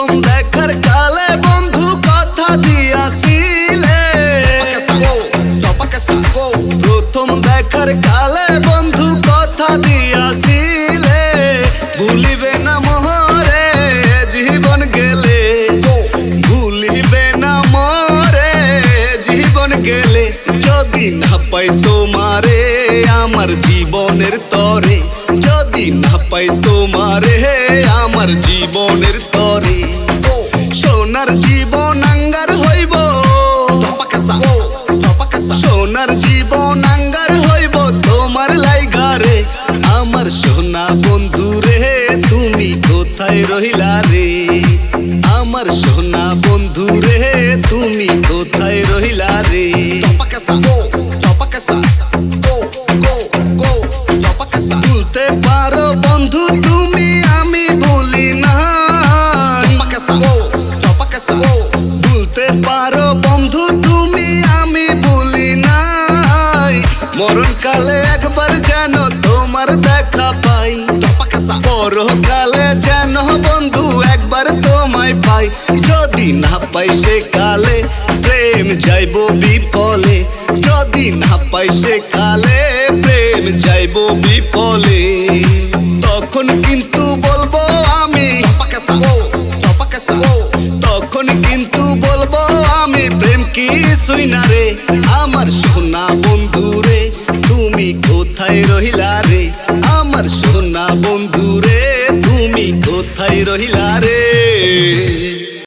প্রথম দেখার কালে বন্ধু কথা দিয়াছিলে। প্রথম দেখার কালে বন্ধু কথা দিয়াছিলে। ভুলিবে না মোহরে, জীবন গেলে। ভুলিবে না মরে জীবন গেলে। যদি না তোমারে, আমার জীবনের তরে। যদি না পাই তোমারে, আমার জীবনের তরে. সোনার জীবন আঙ্গার হইব. সোনার জীবন আঙ্গার হইব। তোমার লাইগারে আমার সোনা বন্ধু রে তুমি কোথায় রহিলা রে? আমার সোনা বন্ধু রে তুমি কোথায় রহিলা রে. ভুলতে পারো বন্ধু নাই মরণকালে একবার যেন তোমার দেখা পাই। পরকালে যেন বন্ধু একবার তোমায় পাই। যদি না পাই সে কালে কোথায় রহিলা রে? আমার সোনা বন্ধু রে তুমি কোথায় রহিলা রে?